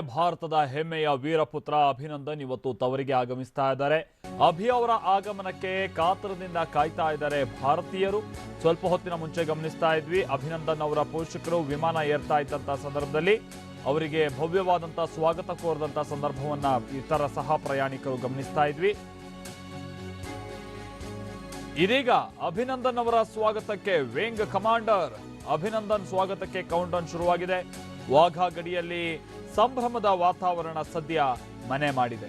ಭಾರತದ ಹೆಮ್ಮೆಯ ವೀರಪುತ್ರ ಅಭಿನಂದನ್ ಇವತ್ತು ತವರಿಗೆ ಆಗಮಿಸ್ತಾ ಇದ್ದಾರೆ. ಅಭಿ ಅವರ ಆಗಮನಕ್ಕೆ ಕಾತರದಿಂದ ಕಾಯ್ತಾ ಇದ್ದಾರೆ ಭಾರತೀಯರು. ಸ್ವಲ್ಪ ಹೊತ್ತಿನ ಮುಂಚೆ ಗಮನಿಸ್ತಾ ಇದ್ವಿ, ಅಭಿನಂದನ್ ಅವರ ಪೋಷಕರು ವಿಮಾನ ಏರ್ತಾ ಇದ್ದಂತ ಸಂದರ್ಭದಲ್ಲಿ. ಅವರಿಗೆ ಭವ್ಯವಾದಂತ ಸ್ವಾಗತ ಕೋರದಂತ ಸಂದರ್ಭವನ್ನ ಇತರ ಸಹ ಪ್ರಯಾಣಿಕರು ಗಮನಿಸ್ತಾ ಇದ್ವಿ. ಇದೀಗ ಅಭಿನಂದನ್ ಅವರ ಸ್ವಾಗತಕ್ಕೆ ವೇಂಗ್ ಕಮಾಂಡರ್ ಅಭಿನಂದನ್ ಸ್ವಾಗತಕ್ಕೆ ಕೌಂಟ್ ಡೌನ್ ಶುರುವಾಗಿದೆ. ವಾಘಾ ಗಡಿಯಲ್ಲಿ ಸಂಭ್ರಮದ ವಾತಾವರಣ ಸದ್ಯ ಮನೆ ಮಾಡಿದೆ.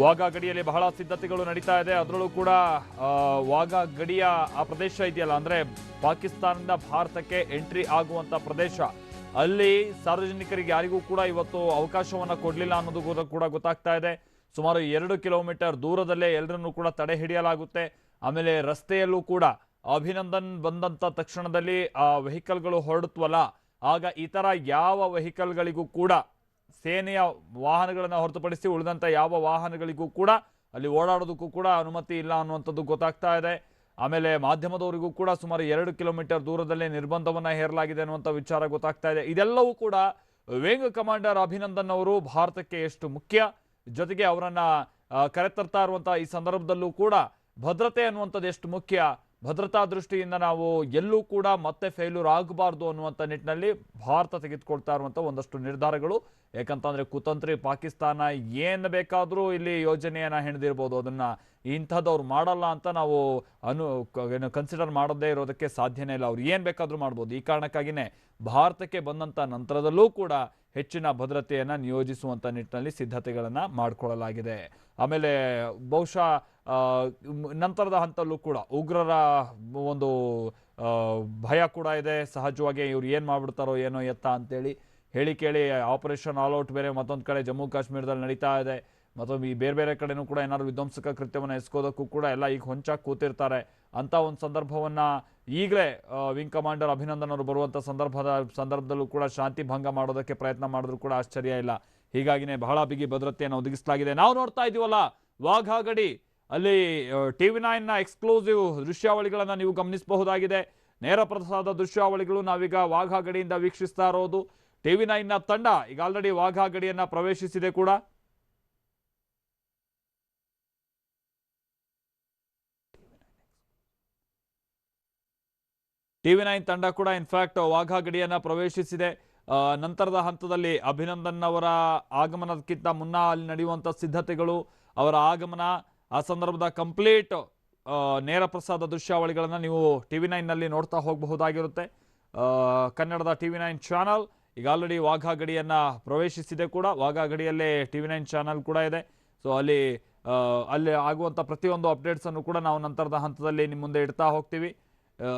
ವಾಘಾ ಗಡಿಯಲ್ಲಿ ಬಹಳ ಸಿದ್ಧತೆಗಳು ನಡೀತಾ ಇದೆ. ಅದರಲ್ಲೂ ಕೂಡ ವಾಗಾ ಗಡಿಯ ಆ ಪ್ರದೇಶ ಇದೆಯಲ್ಲ, ಅಂದ್ರೆ ಪಾಕಿಸ್ತಾನದಿಂದ ಭಾರತಕ್ಕೆ ಎಂಟ್ರಿ ಆಗುವಂತ ಪ್ರದೇಶ. ಅಲ್ಲಿ ಸಾರ್ವಜನಿಕರಿಗೆ ಯಾರಿಗೂ ಕೂಡ ಇವತ್ತು ಅವಕಾಶವನ್ನ ಕೊಡಲಿಲ್ಲ ಅನ್ನೋದು ಕೂಡ ಗೊತ್ತಾಗ್ತಾ ಇದೆ. ಸುಮಾರು ಎರಡು ಕಿಲೋಮೀಟರ್ ದೂರದಲ್ಲೇ ಎಲ್ಲರನ್ನೂ ಕೂಡ ತಡೆ ಹಿಡಿಯಲಾಗುತ್ತೆ. ಆಮೇಲೆ ರಸ್ತೆಯಲ್ಲೂ ಕೂಡ ಅಭಿನಂದನ್ ಬಂದಂಥ ತಕ್ಷಣದಲ್ಲಿ ಆ ವೆಹಿಕಲ್ಗಳು ಹೊರಡುತ್ತವಲ್ಲ ಆಗ ಇತರ ಯಾವ ವೆಹಿಕಲ್ಗಳಿಗೂ ಕೂಡ ಸೇನೆಯ ವಾಹನಗಳನ್ನು ಹೊರತುಪಡಿಸಿ ಉಳಿದಂತ ಯಾವ ವಾಹನಗಳಿಗೂ ಕೂಡ ಅಲ್ಲಿ ಓಡಾಡೋದಕ್ಕೂ ಕೂಡ ಅನುಮತಿ ಇಲ್ಲ ಅನ್ನುವಂಥದ್ದು ಗೊತ್ತಾಗ್ತಾ ಇದೆ. ಆಮೇಲೆ ಮಾಧ್ಯಮದವರಿಗೂ ಕೂಡ ಸುಮಾರು ಎರಡು ಕಿಲೋಮೀಟರ್ ದೂರದಲ್ಲೇ ನಿರ್ಬಂಧವನ್ನು ಹೇರಲಾಗಿದೆ ಅನ್ನುವಂಥ ವಿಚಾರ ಗೊತ್ತಾಗ್ತಾ ಇದೆ. ಇದೆಲ್ಲವೂ ಕೂಡ ವೇಂಗ್ ಕಮಾಂಡರ್ ಅಭಿನಂದನ್ ಅವರು ಭಾರತಕ್ಕೆ ಎಷ್ಟು ಮುಖ್ಯ? ಜೊತೆಗೆ ಅವರನ್ನು ಕರೆತರ್ತಾ ಇರುವಂಥ ಈ ಸಂದರ್ಭದಲ್ಲೂ ಕೂಡ ಭದ್ರತೆ ಅನ್ನುವಂಥದ್ದು ಎಷ್ಟು ಮುಖ್ಯ? ಭದ್ರತಾ ದೃಷ್ಟಿಯಿಂದ ನಾವು ಎಲ್ಲೂ ಕೂಡ ಮತ್ತೆ ಫೇಲ್ಯೂರ್ ಆಗಬಾರ್ದು ಅನ್ನುವಂಥ ನಿಟ್ಟಿನಲ್ಲಿ ಭಾರತ ತೆಗೆದುಕೊಳ್ತಾ ಇರುವಂಥ ಒಂದಷ್ಟು ನಿರ್ಧಾರಗಳು. ಯಾಕಂತಂದರೆ ಕುತಂತ್ರಿ ಪಾಕಿಸ್ತಾನ ಏನು ಬೇಕಾದರೂ ಇಲ್ಲಿ ಯೋಜನೆಯನ್ನು ಹೆಣೆದಿರ್ಬೋದು. ಅದನ್ನು ಇಂಥದ್ದವ್ರು ಮಾಡಲ್ಲ ಅಂತ ನಾವು ಅನು ಏನು ಕನ್ಸಿಡರ್ ಮಾಡೋದೇ ಇರೋದಕ್ಕೆ ಸಾಧ್ಯನೇ ಇಲ್ಲ. ಅವ್ರು ಏನು ಬೇಕಾದರೂ ಮಾಡ್ಬೋದು. ಈ ಕಾರಣಕ್ಕಾಗಿಯೇ ಭಾರತಕ್ಕೆ ಬಂದಂಥ ನಂತರದಲ್ಲೂ ಕೂಡ ಹೆಚ್ಚಿನ ಭದ್ರತೆಯನ್ನು ನಿಯೋಜಿಸುವಂಥ ನಿಟ್ಟಿನಲ್ಲಿ ಸಿದ್ಧತೆಗಳನ್ನು ಮಾಡಿಕೊಳ್ಳಲಾಗಿದೆ. ಆಮೇಲೆ ಬಹುಶಃ ನಂತರದ ಹಂತಲ್ಲೂ ಕೂಡ ಉಗ್ರರ ಒಂದು ಭಯ ಕೂಡ ಇದೆ. ಸಹಜವಾಗಿ ಇವ್ರು ಏನು ಮಾಡ್ಬಿಡ್ತಾರೋ ಏನೋ ಎತ್ತ ಅಂತೇಳಿ ಹೇಳಿ ಕೇಳಿ ಆಪರೇಷನ್ ಆಲ್ಔಟ್ ಬೇರೆ ಮತ್ತೊಂದು ಕಡೆ ಜಮ್ಮು ಕಾಶ್ಮೀರದಲ್ಲಿ ನಡೀತಾ ಇದೆ. ಮತ್ತೊಮ್ಮೆ ಈ ಬೇರೆ ಬೇರೆ ಕಡೆನೂ ಕೂಡ ಏನಾದರೂ ವಿಧ್ವಂಸಕ ಕೃತ್ಯವನ್ನು ಎಸ್ಕೋದಕ್ಕೂ ಕೂಡ ಎಲ್ಲ ಈಗ ಹೊಂಚಾಗಿ ಕೂತಿರ್ತಾರೆ. ಅಂತ ಒಂದು ಸಂದರ್ಭವನ್ನ ಈಗಲೇ ವಿಂಗ್ ಕಮಾಂಡರ್ ಅಭಿನಂದನ್ ಅವರು ಬರುವಂಥ ಸಂದರ್ಭದ, ಸಂದರ್ಭದಲ್ಲೂ ಕೂಡ ಶಾಂತಿ ಭಂಗ ಮಾಡೋದಕ್ಕೆ ಪ್ರಯತ್ನ ಮಾಡಿದ್ರು ಕೂಡ ಆಶ್ಚರ್ಯ ಇಲ್ಲ. ಹೀಗಾಗಿನೇ ಬಹಳ ಬಿಗಿ ಭದ್ರತೆಯನ್ನು ಒದಗಿಸಲಾಗಿದೆ. ನಾವು ನೋಡ್ತಾ ಇದೀವಲ್ಲ ವಾಘಾ ಗಡಿ ಅಲ್ಲಿ ಟಿ ವಿ ನೈನ್ನ ಎಕ್ಸ್ಕ್ಲೂಸಿವ್ ದೃಶ್ಯಾವಳಿಗಳನ್ನು ನೀವು ಗಮನಿಸಬಹುದಾಗಿದೆ. ನೇರ ಪ್ರಸಾದ ದೃಶ್ಯಾವಳಿಗಳು ನಾವೀಗ ವಾಘಾ ಗಡಿಯಿಂದ ವೀಕ್ಷಿಸ್ತಾ ಇರೋದು. ಟಿ ವಿ ನೈನ್ನ ತಂಡ ಈಗ ಆಲ್ರೆಡಿ ವಾಘಾ ಗಡಿಯನ್ನು ಪ್ರವೇಶಿಸಿದೆ ಕೂಡ. ಟಿವಿ ನೈನ್ ತಂಡ ಕೂಡ ಇನ್ಫ್ಯಾಕ್ಟ್ ವಾಘಾ ಗಡಿಯನ್ನ ಪ್ರವೇಶಿಸಿದೆ. ನಂತರದ ಹಂತದಲ್ಲಿ ಅಭಿನಂದನ್ ಅವರ ಆಗಮನಕ್ಕಿಂತ ಮುನ್ನ ಅಲ್ಲಿ ನಡೆಯುವಂಥ ಸಿದ್ಧತೆಗಳು, ಅವರ ಆಗಮನ, ಆ ಸಂದರ್ಭದ ಕಂಪ್ಲೀಟ್ ನೇರ ಪ್ರಸಾದ ದೃಶ್ಯಾವಳಿಗಳನ್ನು ನೀವು ಟಿವಿ ನೈನ್ನಲ್ಲಿ ನೋಡ್ತಾ ಹೋಗಬಹುದಾಗಿರುತ್ತೆ. ಕನ್ನಡದ ಟಿವಿ ನೈನ್ ಚಾನಲ್, ಈಗ ಆಲ್ರೆಡಿ ವಾಘಾ ಗಡಿಯನ್ನ ಪ್ರವೇಶಿಸಿದೆ ಕೂಡ ವಾಘಾ ಗಡಿಯಲ್ಲೇ ಟಿವಿ ನೈನ್ ಚಾನಲ್ ಕೂಡ ಇದೆ. ಸೊ ಅಲ್ಲಿ ಅಲ್ಲಿ ಆಗುವಂಥ ಪ್ರತಿಯೊಂದು ಅಪ್ಡೇಟ್ಸ್ ಅನ್ನು ಕೂಡ ನಾವು ನಂತರದ ಹಂತದಲ್ಲಿ ನಿಮ್ಮ ಮುಂದೆ ಇಡ್ತಾ ಹೋಗ್ತೀವಿ.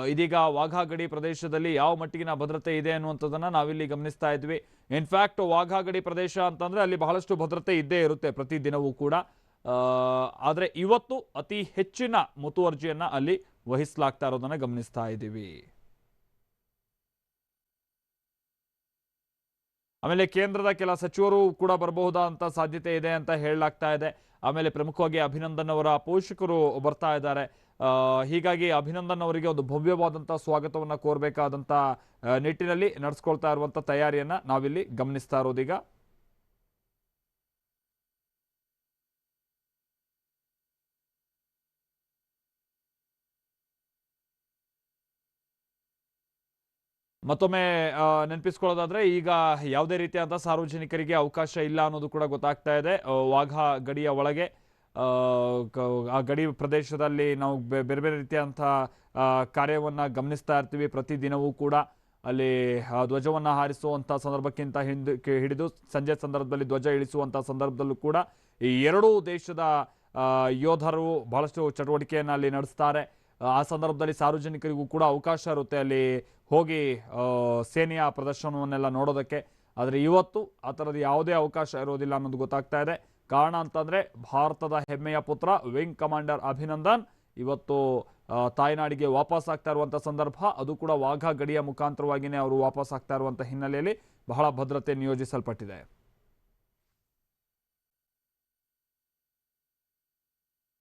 ಇದೀಗ ವಾಘಾ ಗಡಿ ಪ್ರದೇಶದಲ್ಲಿ ಯಾವ ಮಟ್ಟಿಗಿನ ಭದ್ರತೆ ಇದೆ ಅನ್ನುವಂಥದ್ದನ್ನ ನಾವಿಲ್ಲಿ ಗಮನಿಸ್ತಾ ಇದ್ವಿ. ಇನ್ಫ್ಯಾಕ್ಟ್ ವಾಘಾ ಗಡಿ ಪ್ರದೇಶ ಅಂತಂದ್ರೆ ಅಲ್ಲಿ ಬಹಳಷ್ಟು ಭದ್ರತೆ ಇದ್ದೇ ಇರುತ್ತೆ ಪ್ರತಿ ದಿನವೂ ಕೂಡ ಆದ್ರೆ ಇವತ್ತು ಅತಿ ಹೆಚ್ಚಿನ ಮುತುವರ್ಜಿಯನ್ನ ಅಲ್ಲಿ ವಹಿಸಲಾಗ್ತಾ ಇರೋದನ್ನ ಗಮನಿಸ್ತಾ ಇದ್ದೀವಿ. ಆಮೇಲೆ ಕೇಂದ್ರದ ಕೆಲ ಸಚಿವರು ಕೂಡ ಬರಬಹುದಾದಂತ ಸಾಧ್ಯತೆ ಇದೆ ಅಂತ ಹೇಳಲಾಗ್ತಾ ಇದೆ. ಆಮೇಲೆ ಪ್ರಮುಖವಾಗಿ ಅಭಿನಂದನ್ ಅವರ ಪೋಷಕರು ಬರ್ತಾ ಇದ್ದಾರೆ. ಹೀಗಾಗಿ ಅಭಿನಂದನ್ ಅವರಿಗೆ ಒಂದು ಭವ್ಯವಾದಂಥ ಸ್ವಾಗತವನ್ನ ಕೋರಬೇಕಾದಂಥ ನಿಟ್ಟಿನಲ್ಲಿ ನಡೆಸ್ಕೊಳ್ತಾ ಇರುವಂಥ ತಯಾರಿಯನ್ನ ನಾವಿಲ್ಲಿ ಗಮನಿಸ್ತಾ ಇರೋದೀಗ. ಮತ್ತೊಮ್ಮೆ ನೆನಪಿಸ್ಕೊಳ್ಳೋದಾದ್ರೆ ಈಗ ಯಾವುದೇ ರೀತಿಯಾದ ಸಾರ್ವಜನಿಕರಿಗೆ ಅವಕಾಶ ಇಲ್ಲ ಅನ್ನೋದು ಕೂಡ ಗೊತ್ತಾಗ್ತಾ ಇದೆ. ವಾಘಾ ಗಡಿಯ ಒಳಗೆ ಆ, ಗಡಿ ಪ್ರದೇಶದಲ್ಲಿ ನಾವು ಬೇರೆ ಬೇರೆ ರೀತಿಯಾದಂಥ ಕಾರ್ಯವನ್ನು ಗಮನಿಸ್ತಾ ಇರ್ತೀವಿ. ಪ್ರತಿದಿನವೂ ಕೂಡ ಅಲ್ಲಿ ಧ್ವಜವನ್ನ ಹಾರಿಸುವಂಥ ಸಂದರ್ಭಕ್ಕಿಂತ ಹಿಂದೆ ಕೆ- ಹಿಡಿದು ಸಂಜೆ ಸಂದರ್ಭದಲ್ಲಿ ಧ್ವಜ ಇಳಿಸುವಂಥ ಸಂದರ್ಭದಲ್ಲೂ ಕೂಡ ಈ ಎರಡೂ ದೇಶದ ಯೋಧರು ಬಹಳಷ್ಟು ಚಟುವಟಿಕೆಯನ್ನು ಅಲ್ಲಿ ನಡೆಸ್ತಾರೆ. ಆ ಸಂದರ್ಭದಲ್ಲಿ ಸಾರ್ವಜನಿಕರಿಗೂ ಕೂಡ ಅವಕಾಶ ಇರುತ್ತೆ ಅಲ್ಲಿ ಹೋಗಿ ಸೇನೆಯ ಪ್ರದರ್ಶನವನ್ನೆಲ್ಲ ನೋಡೋದಕ್ಕೆ. ಆದರೆ ಇವತ್ತು ಆ ಥರದ ಯಾವುದೇ ಅವಕಾಶ ಇರೋದಿಲ್ಲ ಅನ್ನೋದು ಗೊತ್ತಾಗ್ತಾ ಇದೆ. ಕಾರಣ ಅಂತಂದರೆ ಭಾರತದ ಹೆಮ್ಮೆಯ ಪುತ್ರ, ವಿಂಗ್ ಕಮಾಂಡರ್ ಅಭಿನಂದನ್ ಇವತ್ತು ತಾಯ್ನಾಡಿಗೆ ವಾಪಸ್ ಆಗ್ತಾ ಇರುವಂಥ ಸಂದರ್ಭ. ಅದು ಕೂಡ ವಾಘಾ ಗಡಿಯ ಮುಖಾಂತರವಾಗಿಯೇ ಅವರು ವಾಪಸ್ ಆಗ್ತಾ ಇರುವಂಥ ಹಿನ್ನೆಲೆಯಲ್ಲಿ ಬಹಳ ಭದ್ರತೆ ನಿಯೋಜಿಸಲ್ಪಟ್ಟಿದೆ.